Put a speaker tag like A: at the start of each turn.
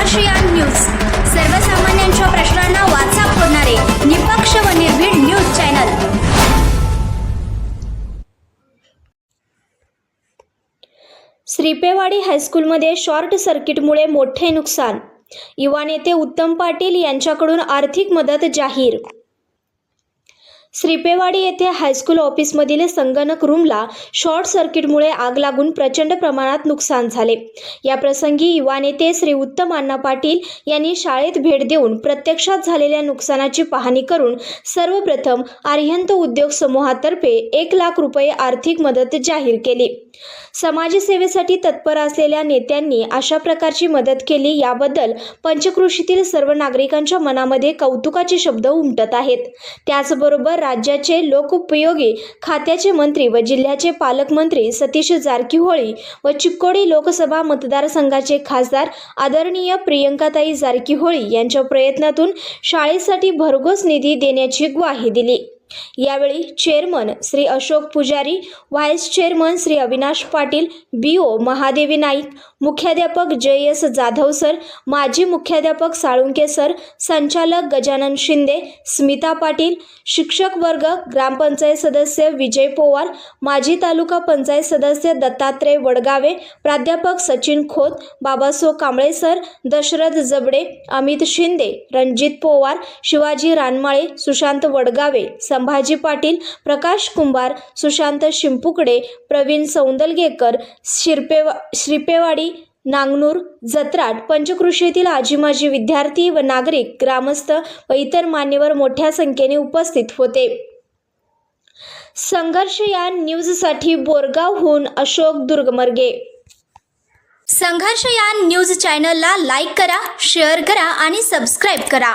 A: संघर्षयान news. सर्वसामान्यांच्या प्रश्नांना वाचा फोडणारे निपक्ष व निर्भीड न्यूज चॅनल. श्रीपेवाडी हायस्कूलमध्ये शॉर्ट सर्किटमुळे मोठे नुकसान. युवा नेते उत्तम पाटील यांच्याकडून आर्थिक मदत जाहीर. श्रीपेवाडी येथे हायस्कूल ऑफिसमधील संगणक रूमला शॉर्ट सर्किटमुळे आग लागून प्रचंड प्रमाणात नुकसान झाले. या प्रसंगी युवा नेते श्री उत्तम अण्णा पाटील यांनी शाळेत भेट देऊन प्रत्यक्षात झालेल्या नुकसानाची पाहणी करून सर्वप्रथम आर्यंत उद्योग समूहातर्फे एक लाख रुपये आर्थिक मदत जाहीर केली. समाजसेवेसाठी तत्पर असलेल्या नेत्यांनी अशा प्रकारची मदत केली याबद्दल पंचकृषीतील सर्व नागरिकांच्या मनामध्ये कौतुकाचे शब्द उमटत आहेत. त्याचबरोबर राज्याचे लोकोपयोगी खात्याचे मंत्री व जिल्ह्याचे पालकमंत्री सतीश जारकीहोळी व चिक्कोडी लोकसभा मतदारसंघाचे खासदार आदरणीय प्रियंकाताई जारकीहोळी यांच्या प्रयत्नातून शाळेसाठी भरघोस निधी देण्याची ग्वाही दिली. यावेळी chairman Shri Ashok Pujari vice chairman Shri Avinash Patil B O Mahadevi Naik मुख्याध्यापक जयस एस जाधव सर माजी मुख्याध्यापक साळुंके सर संचालक गजानन शिंदे स्मिता पाटील शिक्षक वर्ग ग्रामपंचायत सदस्य विजय पोवार माजी तालुका पंचायत सदस्य दत्तात्रय वडगावे प्राध्यापक सचिन खोत बाबासो कांबळे सर दशरथ जबडे अमित शिंदे रणजित पोवार शिवाजी रानमाळे सुशांत वडगावे संभाजी पाटील प्रकाश कुंभार सुशांत शिंपुकडे प्रवीण सौंदलगेकर शिरपेवा श्रीपेवाडी नांगनूर जत्राट पंचकृषीतील आजीमाजी विद्यार्थी व नागरिक ग्रामस्थ व इतर मान्यवर मोठ्या संख्येने उपस्थित होते. संघर्ष या न्यूजसाठी बोरगावहून अशोक दुर्गमर्गे. संघर्ष या न्यूज चॅनलला लाईक करा शेअर करा आणि सबस्क्राईब करा.